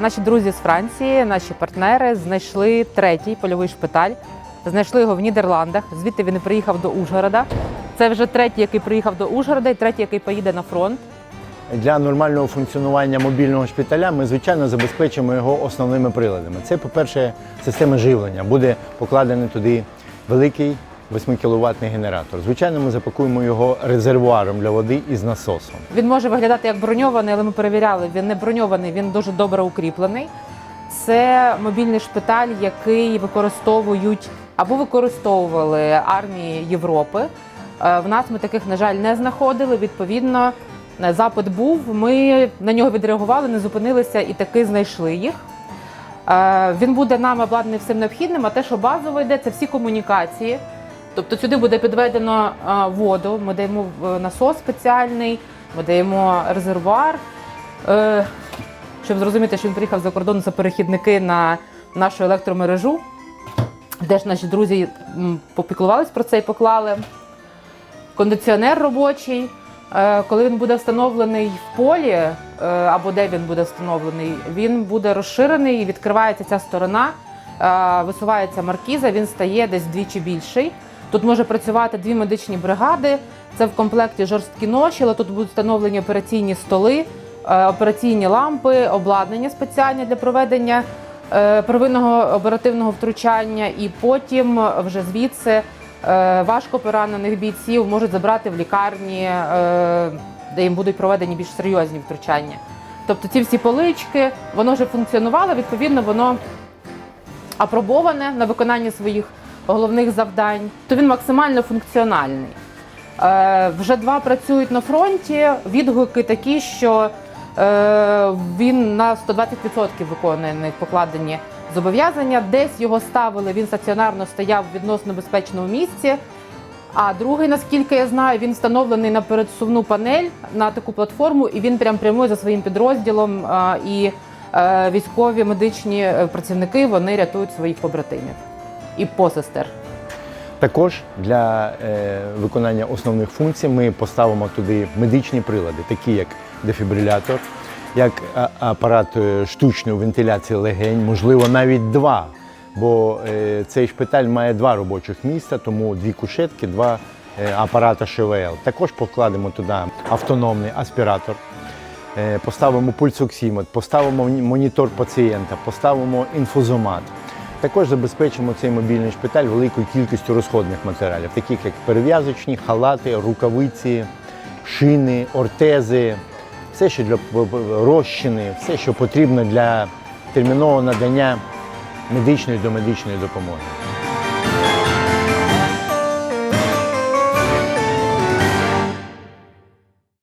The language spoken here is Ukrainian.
Наші друзі з Франції, наші партнери, знайшли третій польовий шпиталь. Знайшли його в Нідерландах. Звідти він приїхав до Ужгорода. Це вже третій, який приїхав до Ужгорода, і третій, який поїде на фронт. Для нормального функціонування мобільного шпиталя ми, звичайно, забезпечимо його основними приладами. Це, по-перше, система живлення. Буде покладений туди великий 8 кВт генератор. Звичайно, ми запакуємо його резервуаром для води із насосом. Він може виглядати як броньований, але ми перевіряли, він не броньований, він дуже добре укріплений. Це мобільний шпиталь, який використовують або використовували армії Європи. Е, В нас ми таких, на жаль, не знаходили. Відповідно, е, запит був. Ми на нього відреагували, не зупинилися і таки знайшли їх. Е, Він буде нам обладнаний всім необхідним, а те, що базово йде, це всі комунікації. Тобто сюди буде підведено е, воду, ми даємо е, насос спеціальний, ми даємо резервуар. Е, Щоб зрозуміти, що він приїхав за кордон, це перехідники на нашу електромережу, де ж наші друзі попіклувались про це і поклали. Кондиціонер робочий. Коли він буде встановлений в полі, або де він буде встановлений, він буде розширений і відкривається ця сторона, висувається маркіза, він стає десь вдвічі більший. Тут може працювати дві медичні бригади. Це в комплекті жорсткі ноші, але тут будуть встановлені операційні столи, е, операційні лампи, обладнання спеціальне для проведення е, первинного оперативного втручання, і потім вже звідси е, важко поранених бійців можуть забрати в лікарні, де їм будуть проведені більш серйозні втручання. Тобто ці всі полички, воно вже функціонувало, відповідно, воно апробоване на виконання своїх головних завдань, то він максимально функціональний. Е, вже два працюють на фронті. Відгуки такі, що е, він на 120% виконує на покладені зобов'язання. Десь його ставили, він стаціонарно стояв в відносно безпечному місці. А другий, наскільки я знаю, він встановлений на передсувну панель на таку платформу, і він прям прямує за своїм підрозділом. е, І військові медичні працівники вони рятують своїх побратимів і посестер. Також для е, виконання основних функцій ми поставимо туди медичні прилади, такі як дефібрилятор, як апарат е, штучної вентиляції легень, можливо, навіть два. Бо е, цей шпиталь має два робочих місця, тому дві кушетки, два апарата ШВЛ. Також покладемо туди автономний аспіратор. Поставимо пульсоксимет, поставимо монітор пацієнта, поставимо інфузомат. Також забезпечимо цей мобільний шпиталь великою кількістю розходних матеріалів, таких як перев'язочні, халати, рукавиці, шини, ортези, все, що для розчини, все, що потрібно для термінового надання медичної домедичної допомоги.